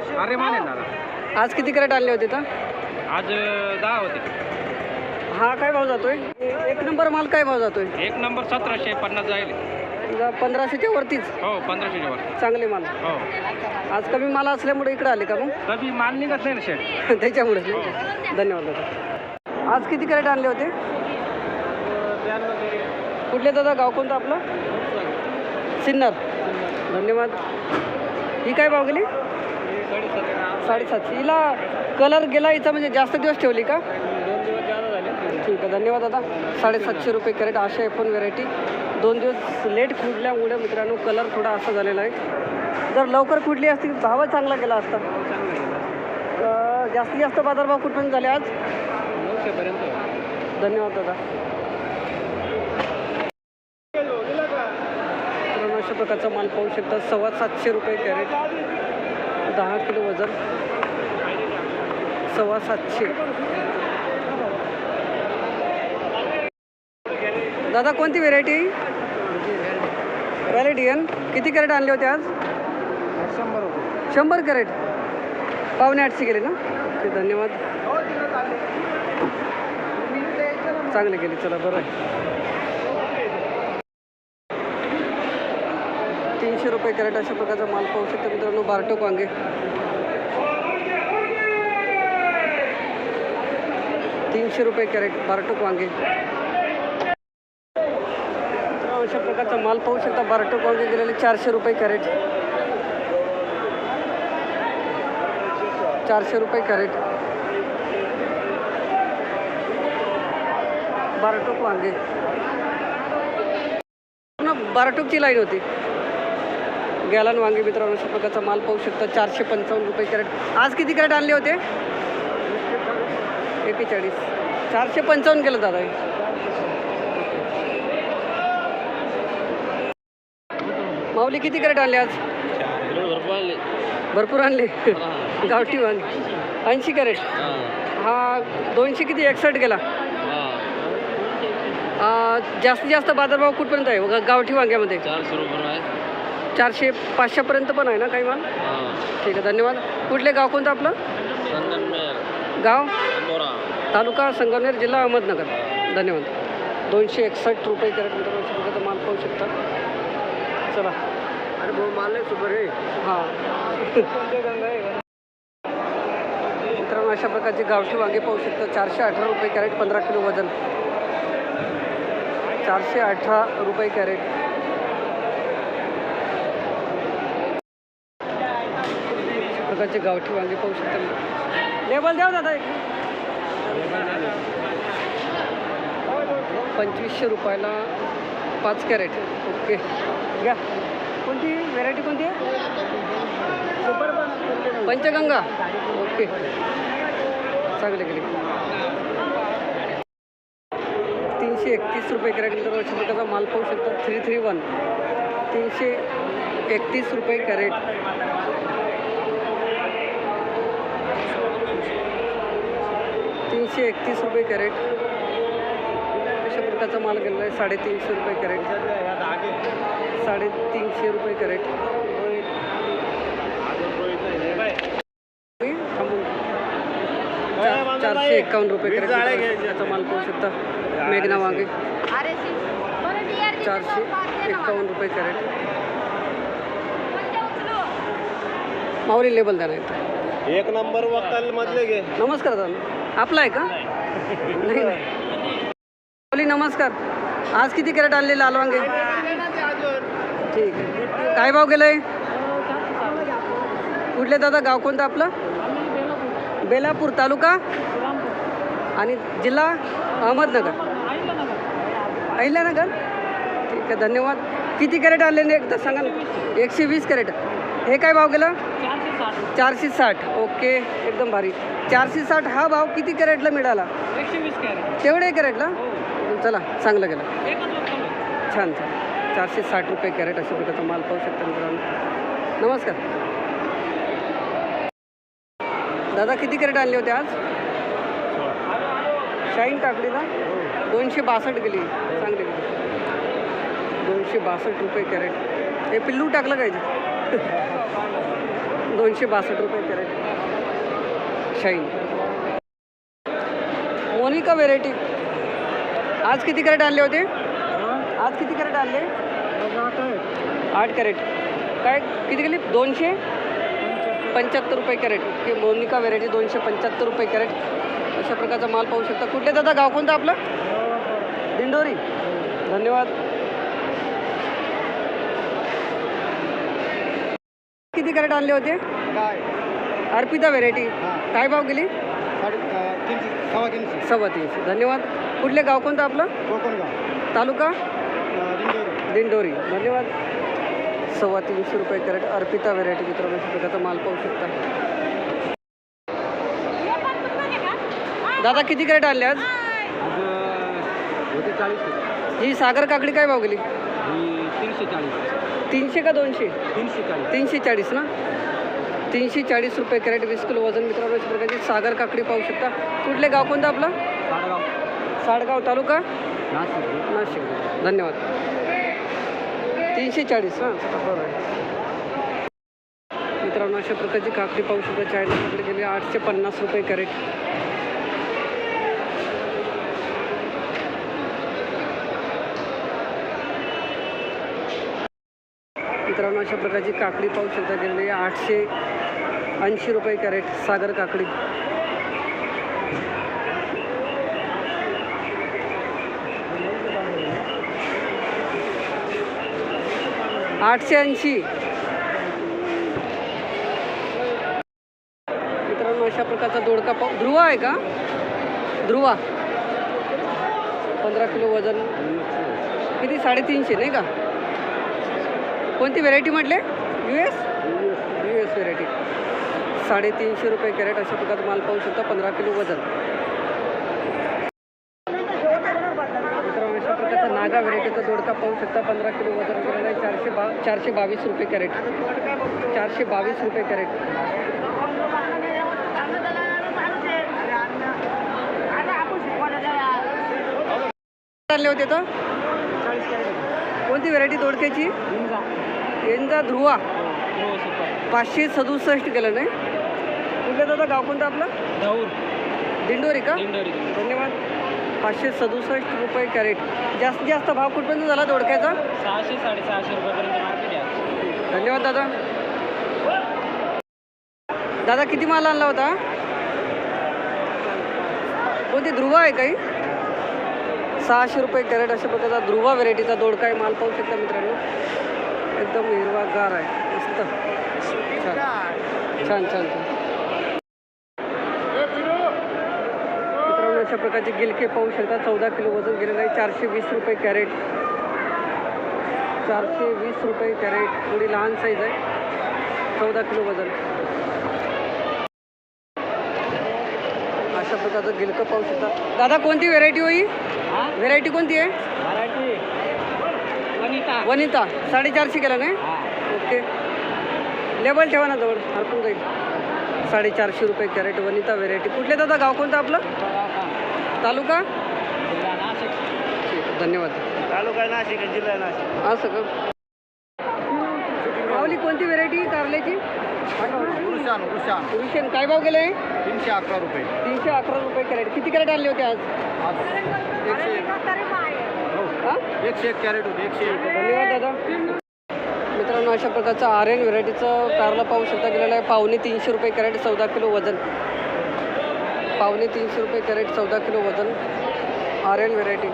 अरे माने दादा. आज किती कॅरेट आणले होते तर? आज अं, दहा होते. हा काय भाव जातोय? एक नंबर माल काय भाव जातोय? एक नंबर सतराशे पन्नास जाईल. पंधराशेच्या वरतीच? हो पंधराशेच्या वर चांगले माल. हो. आज कमी माल असल्यामुळे इकडे आले का मग? कधी माल निघत नाही ना शेट त्याच्यामुळे. धन्यवाद दादा. आज किती कॅरेट आणले होते? कुठले दादा? गाव कोणतं आपलं? सिन्नर. धन्यवाद. ही काय भाव गेली? साडेसातशे हिला कलर गेला हिचा म्हणजे जास्त दिवस ठेवली का? ठीक आहे धन्यवाद दादा. साडेसातशे रुपये कॅरेट अशा पण व्हेरायटी दोन दिवस लेट खुडल्यामुळे मित्रांनो कलर थोडा असा झालेला आहे. जर लवकर खुडली असती भाव चांगला गेला असता. अं, जास्तीत जास्त बाजारभाव कुठपर्यंत झाले आज? धन्यवाद दादा. अशा प्रकारचा माल पाहू शकता. सव्वा सातशे रुपये कॅरेट. दहा किलो वजन सव्वा सातशे. दादा कोणती व्हेरायटी व्हॅलिडियन किती कॅरेट आणले होते आज? शंभर शंभर कॅरेट. पावणे आठशे गेले ना? ओके धन्यवाद. चांगले गेले चला बरं आहे. तीनशे रुपये कॅरेट अशा प्रकारचा माल पाहू शकता मित्रांनो बारटोक वांगे. तीनशे रुपये कॅरेट बारटोक वांगे. अशा प्रकारचा माल पाहू शकता बारटोक वांगे गेलेले चारशे रुपये कॅरेट. चारशे रुपये कॅरेट. बारटोक वांगे. पूर्ण लाईन होती. गॅलन वांगे मित्रांनो अशा प्रकारचा माल पाहू शकता. चारशे पंचावन्न रुपये कॅरेट. आज किती कॅरेट आणले होते? एकेचाळीस. चारशे पंचावन्न केलं दादा. माऊली किती कॅरेट आणले आज? भरपूर आणले. गावठी वांगे. ऐंशी कॅरेट. हा दोनशे किती? एकसष्ट गेला जास्तीत जास्त बाजारभाव कुठपर्यंत आहे? गावठी वांग्यामध्ये. चारशे आहे पाचशेपर्यंत पण आहे ना काही माल? ठीक आहे धन्यवाद. कुठले गाव कोणतं आपलं? गाव? मोरा तालुका संगमनेर जिल्हा अहमदनगर. धन्यवाद. दोनशे एकसष्ट रुपये कॅरेट मित्रांनो माल पाहू शकता. चला. अरे भाऊ माल नाही सुपर रे हां. मित्रांनो अशा प्रकारचे गावठी वांगे पाहू शकता. चारशे अठरा रुपये कॅरेट पंधरा किलो वजन. चारशे अठरा रुपये कॅरेट अशा प्रकारचे गावठी वांगे पाहू शकता. लेबल द्या दादा एक. पंचवीसशे रुपयाला पाच कॅरेट. ओके. घ्या. कोणती? व्हेरायटी कोणती आहे? पंचगंगा. ओके. चांगले गेले तीनशे एकतीस रुपये कॅरेट नंतर अशा प्रकारचा माल पाहू शकता. थ्री थ्री वन तीनशे एकतीस रुपये कॅरेट. तीनशे एकतीस रुपये कॅरेट. अशा प्रकारचा माल गेलेला आहे साडेतीनशे रुपये कॅरेट. साडेतीनशे रुपये कॅरेट. चारशे एकावन्न रुपये कॅरेट त्याचा माल पाहू शकता मेघना वांगे. चारशे एकावन्न रुपये कॅरेट. माऊली लेबल द्या नाही एक नंबर वक्ताल मधले घे. नमस्कार दादा. आपला आहे का? नाही. नाही नमस्कार. आज किती कॅरेट आणले लाल वांगे? ठीक आहे. काय भाव गेलंय? कुठले दादा? गाव कोणतं आपलं? बेलापूर तालुका? आणि जिल्हा? अहमदनगर. अहिल्यानगर? ठीक आहे धन्यवाद. किती कॅरेट आणले? एकदा सांगा ना. एकशे वीस कॅरेट. हे काय भाव गेलं? चारशे साठ. ओके एकदम भारी. चारशे साठ हा भाव किती कॅरेटला मिळाला? तेवढे कॅरेटला? चला चांगलं गेलं. छान छान. चारशे साठ रुपये कॅरेट अशा प्रकारचा माल पाहू शकता मित्रांनो. नमस्कार. दादा किती कॅरेट आणले होते आज? शाईन काकडीला दोनशे बासष्ट गेली. चांगली गेली. दोनशे बासष्ट रुपये कॅरेट. हे पिल्लू टाकलं काय दोनशे बासष्ट रुपये कॅरेट. शाईन. मोनिका व्हेरायटी. आज किती कॅरेट आणले होते? आज किती कॅरेट आणले? आठ कॅरेट. काय किती गेली दोनशे? पंच्याहत्तर. रुपये कॅरेट. की मोनिका व्हेरायटी दोनशे पंच्याहत्तर रुपये कॅरेट. अशा प्रकारचा माल पाहू शकता. कुठले दादा? गाव कोणतं आपलं? दिंडोरी. धन्यवाद. किती कॅरेट आणले होते? काय? अर्पिता व्हेरायटी. काय भाव गेली? सव्वा तीनशे. धन्यवाद. कुठले गाव कोणतं आपलं? तालुका? दिंडोरी. धन्यवाद. सव्वा तीनशे रुपये कॅरेट अर्पिता व्हेरायटी मित्रांनो. प्रकारचा माल पाहू शकता. दादा किती कॅरेट आणले आज? ही सागर काकडी काय भाव गेली? तीनशे चाळीस तीनशे का दोनशे? तीनशे चाळीस तीनशे चाळीस ना? तीनशे चाळीस रुपये कॅरेट वीस किलो वजन मित्रांनो अशा प्रकारची सागर काकडी पाहू शकता. कुठले गाव कोणतं आपलं? साडगाव. साडगाव तालुका? नाशिक. नाशिक. धन्यवाद. तीनशे चाळीस हां बरोबर. मित्रांनो अशा प्रकारची काकडी पाहू शकता. चाळीस काकडी गेली आठशे पन्नास रुपये कॅरेट. मित्रांनो अशा प्रकारची काकडी पाहू शकता गेलेली आठशे ऐंशी रुपये कॅरेट सागर काकडी. आठशे ऐंशी. मित्रांनो अशा प्रकारचा दोडका पाव ध्रुवा आहे का? ध्रुवा. पंधरा किलो वजन. किती? साडेतीनशे नाही का? कोणती व्हेरायटी म्हटले? U S U S variety साडेतीनशे रुपये कॅरेट अशा प्रकारचा माल पाहू शकता पंधरा किलो वजन. मित्रांनो अशा प्रकारचा नागा व्हेरायटीचा दोडका पाहू शकता पंधरा किलो वजन केलेला आहे चारशे बा चारशे बावीस रुपये कॅरेट. चारशे बावीस रुपये कॅरेट. आणले होते तर कोणती व्हेरायटी दोडक्याची? यंदा ध्रुवा. पाचशे सदुसष्ट केलं नाही? कुठलं दादा? गाव कोणतं आपलं? धाऊर. दिंडोरी का? धन्यवाद. पाचशे सदुसष्ट रुपये कॅरेट. जास्तीत जास्त भाव कुठपर्यंत झाला दोडक्याचा सहाशे साडेसहाशे रुपयापर्यंत धन्यवाद दादा. दादा किती माल आणला होता? कोणती? ध्रुव आहे काही? सहाशे रुपये कॅरेट अशा प्रकारचा ध्रुवा व्हेरायटीचा दोडका आहे. माल पाहू शकता मित्रांनो. एकदम हिरवागार आहे. मस्त. छान. छान छान छान. मित्रांनो अशा प्रकारचे गिलके पाहू शकता. चौदा किलो वजन गेलेलं आहे. चारशे वीस रुपये कॅरेट. चारशे वीस रुपये कॅरेट. थोडी लहान साईज आहे. चौदा किलो वजन. अशा प्रकारचं गिलकं पाहू शकता. दादा कोणती व्हेरायटी होई व्हेरायटी कोणती आहे? वनिता. वनिता. साडेचारशे केला नाही ओके. लेबल ठेवा ना जवळ. हरपून जाईल. साडेचारशे रुपये कॅरेट वनिता व्हेरायटी. कुठले दादा? गाव कोणतं आपलं? तालुका? धन्यवाद. तालुका नाशिक जिल्हा नाशिक. असं का? माऊली कोणती व्हेरायटी कारल्याची? उषान उषान. रुशन काय भाव गेले? तीनशे अकरा रुपये. तीनशे अकरा रुपये कॅरेट. किती कॅरेट आणले होते आज एकशे एकशे एक कॅरेट होते एकशे एक. धन्यवाद दादा. मित्रांनो अशा प्रकारचं आर एन व्हेरायटीचं कारला पाहू शकता. गेलेलं आहे पावणे तीनशे रुपये कॅरेट चौदा किलो वजन. पावणे तीनशे रुपये कॅरेट चौदा किलो वजन. आर एन व्हेरायटी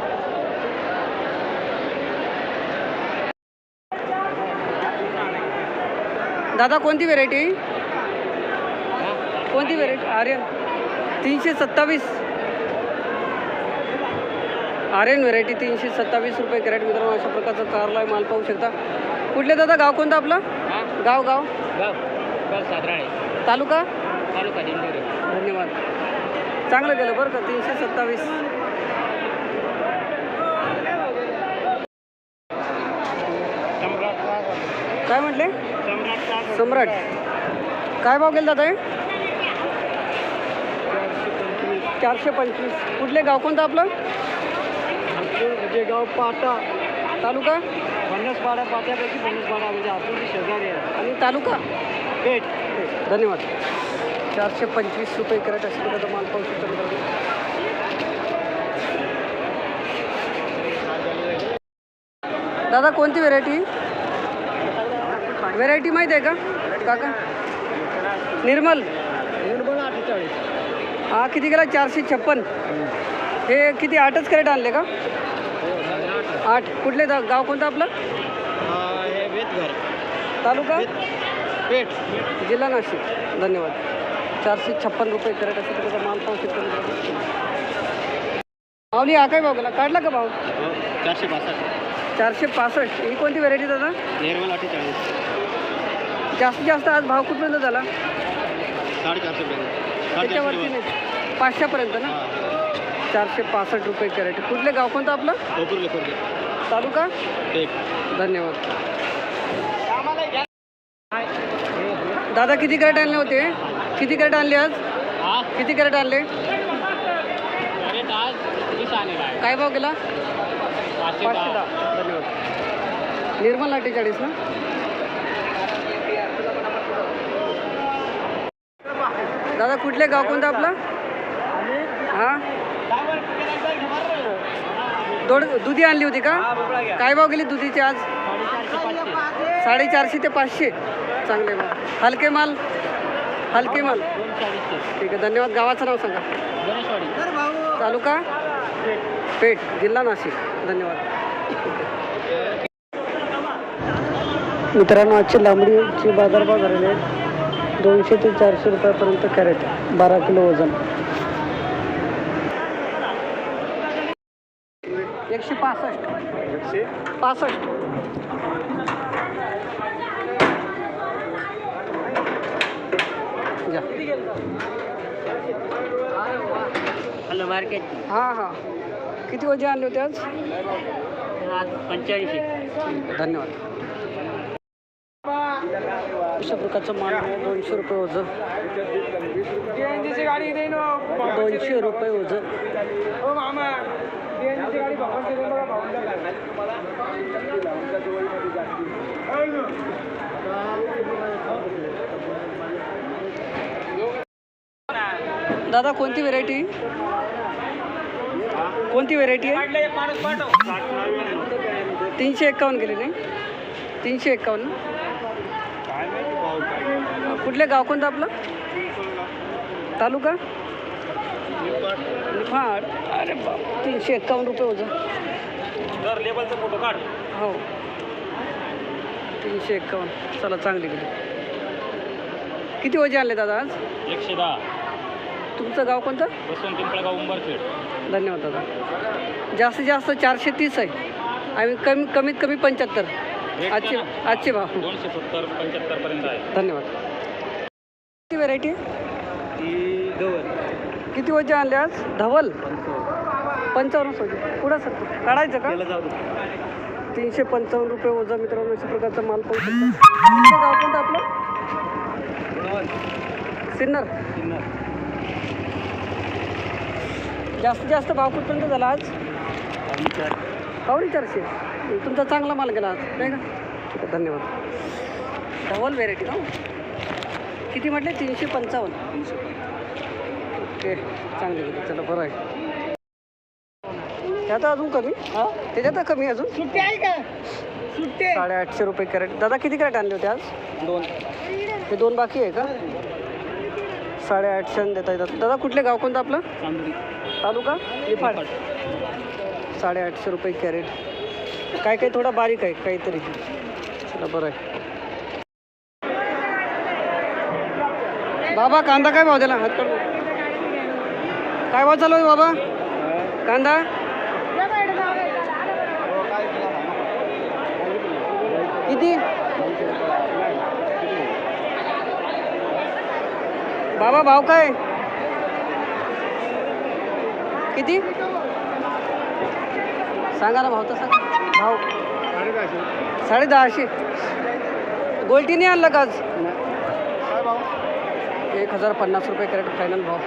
दादा कोणती व्हेरायटी कोणती व्हेरायटी आर्यन. तीनशे सत्तावीस. आर्यन व्हेरायटी तीनशे सत्तावीस रुपये कॅरेट मित्रांनो अशा प्रकारचा कारला माल पाहू शकता. कुठले दादा गाव कोणतं आपलं? गाव गाव? गाव गाव तालुका? तालुका धन्यवाद. चांगलं केलं बरं का तीनशे सत्तावीस. काय म्हटले? सम्राट सम्राट. काय भाव गेला दादा हे चारशे पंचवीस. कुठले गाव कोणतं आपलं? गाव पाटा तालुका? पाड्या पाट्यापैकी पाड्या म्हणजे आपण शेजारी आहे. आणि तालुका? पेठ. धन्यवाद. चारशे पंचवीस रुपये कॅरेट अशा प्रकारचा माल पाहू शकतो दादा कोणती व्हेरायटी व्हेरायटी माहीत आहे का? काका? निर्मल. निर्मळ अठ्ठेचाळीस. हा किती गेला चारशे छप्पन. हे किती आठच कॅरेट आणले का? आठ. कुठले दा गाव कोणतं आपलं? हे तालुका? पेठ. जिल्हा नाशिक. धन्यवाद. चारशे छप्पन रुपये कॅरेट असेल त्याचा माल पाहू शकतो. माऊली हा काय भाव गेला? काढला का भाव? चारशे पासष्ट. चारशे पासष्ट. ही कोणती व्हेरायटी दादा? निर्मल अठ्ठेचाळीस. जास्तीत जास्त आज भाव कुठपर्यंत झाला? साडेचारशे पर्यंत. त्याच्यावरती नाही. पाचशेपर्यंत ना? चारशे पासष्ट रुपये कॅरेट. कुठले गाव कोणतं आपलं? तालुका? धन्यवाद. दादा किती कॅरेट आणले होते? किती कॅरेट आणले आज? किती कॅरेट आणले? काय भाव केला पाचशे दहा. धन्यवाद. निर्मल अठ्ठेचाळीस ना? दादा कुठले गाव कोणतं आपलं? हां? दोड दुधी आणली होती का? काय भाव गेली दुधीची आज? साडेचारशे ते पाचशे. चांगले माल हलके माल? हलके माल. ठीक आहे धन्यवाद. गावाचं नाव सांगा. तालुका पेठ जिल्हा नाशिक. धन्यवाद. मित्रांनो आजची लांबडीची बाजारभाव झालेले आहेत. दोनशे ते चारशे रुपयापर्यंत कॅरेट बारा किलो वजन एकशे पासष्ट. Hello market. हां हां. किती वजे आणले होते आज? आज पंच्याऐंशी. धन्यवाद. अशा प्रकारचं माल दोनशे रुपये ओझं. दोनशे रुपये ओझं. दादा कोणती व्हेरायटी कोणती व्हेरायटी आहे? तीनशे एक्कावन्न गेले नाही तीनशे एक्कावन्न. कुठले गाव कोणतं आपलं? तालुका? निफाड अरे बाप तीनशे एक्कावन्न रुपये वजन. दर लेबलचा फोटो काढ. हो. तीनशे एक्कावन्न चला चांगली गेली. किती वजे आणले दादा आज? एकशे दहा. तुमचं गाव कोणतं? पिंपळगाव उंबरखेड. धन्यवाद दादा. जास्तीत जास्त चारशे तीस आहे. आणि कमी कमीत कमी पंच्याहत्तर. आजचे आजचे भाव. दोनशे सत्तर पंच्याहत्तर पर्यंत आहे. धन्यवाद. किती व्हेरायटी ती गवर किती वजे आणले आज? धवल. पंचावन्न सोजे पुढं सर? काढायचं का? तीनशे पंचावन्न रुपये वजा मित्रांनो अशा प्रकारचा माल पाहू शकतो. गाव कोणतं आपलं? सिन्नर. जास्तीत जास्त भाव कुठपर्यंत झाला आज? पावणे चारशे तुमचा चांगला माल गेला आज नाही का? ठीक आहे धन्यवाद. धवल व्हेरायटी का? किती म्हटले? तीनशे पंचावन्न. ओके चांगली गेली. चला बरं आहे. त्यात अजून कमी? त्याच्यात कमी अजून? सुट्टी आहे का? सुट्टी साडेआठशे रुपये कॅरेट. दादा किती कॅरेट आणले होते आज? दोन. हे दोन बाकी आहे का? साडेआठशे देता येतात. दादा कुठले गाव कोणतं आपलं? तालुका? निफाड. साडेआठशे रुपये कॅरेट. काय काय थोडा बारीक आहे काहीतरी. चला बरं आहे. बाबा कांदा काय भाव दिला? हात काढ काय भाव चालू आहे बाबा? कांदा? किती? बाबा भाव काय? किती? सांगा ना भाव तसा भाव? साडे दहाशे गोल्टी नाही आणलं का आज? एक हजार पन्नास रुपये कॅरेट फायनल भाव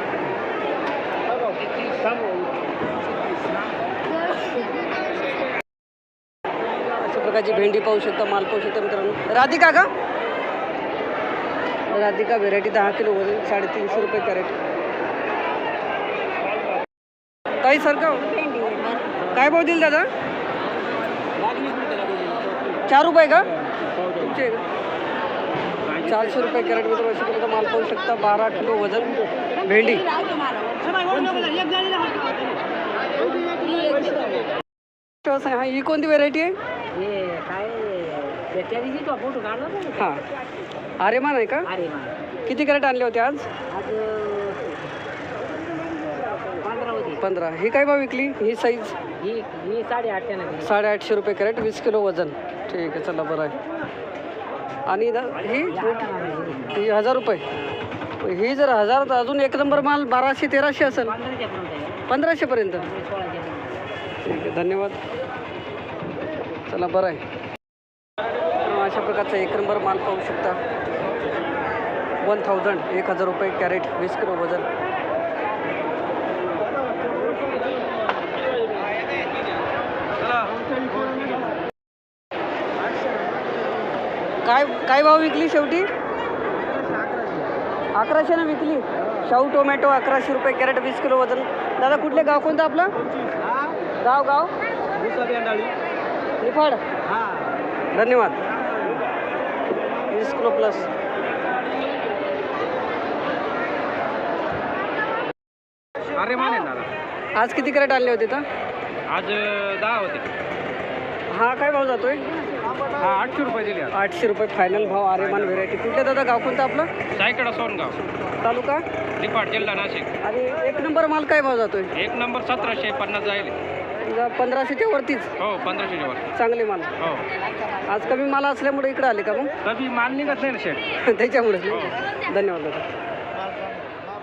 अशा प्रकारची भेंडी पाहू शकता माल पाहू शकता मित्रांनो. राधिका का? राधिका व्हेरायटी दहा किलो वजन साडेतीनशे रुपये कॅरेट. काही सर का? काय भाव दिल दादा? चार रुपये का? तुमचे. चारशे रुपये कॅरेट मित्र अशा प्रकारचा माल पाहू शकता बारा किलो वजन भेंडी. हा ही कोणती व्हेरायटी आहे? त्या दिवशी तो फोटो काढला ना. हां. आरेमान आहे का? अरे मा. किती कॅरेट आणले होते आज? आज पंधरा होती. पंधरा. ही काय भाव विकली? ही साईज ही ही साडेआठशे ना साडेआठशे रुपये कॅरेट वीस किलो वजन. ठीक आहे चला बरं आहे. आणि दा- ही? ही हजार रुपये. ही जर हजार तर अजून एक नंबर माल बाराशे तेराशे असेल. पंधराशे पर्यंत पंधराशेपर्यंत ठीक आहे धन्यवाद. चला बरं आहे. प्रकारचा एक नंबर माल पाहू शकता. वन थाउजंड एक हजार रुपये कॅरेट वीस किलो वजन. काय काय भाव विकली शेवटी? अकराशेनं विकली. शाहू टोमॅटो अकराशे रुपये कॅरेट वीस किलो वजन. दादा कुठले गाव कोणतं आपलं? गाव गाव? निफाड. धन्यवाद. वीस किलो प्लस अरे माने आज किती कॅरेट आणले होते तर? आज दहा होते. हा काय भाव जातोय? हा आठशे रुपये दिले आठशे रुपये फायनल भाव आरेमान व्हेरायटी कुठले दादा गाव कोणतं आपलं? सायकडा सोनगाव. तालुका? निफाड जिल्हा नाशिक. आणि एक नंबर माल काय भाव जातोय? एक नंबर सतराशे पन्नास जाईल. तुझा पंधराशेच्या वरतीच. हो पंधराशे वर चांगले माल. हो. आज कमी माल असल्यामुळे इकडे आले का मग? कधी माल निघत नाही ना शेट. त्याच्यामुळे धन्यवाद दादा.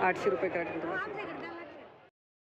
आठशे रुपये कॅरेट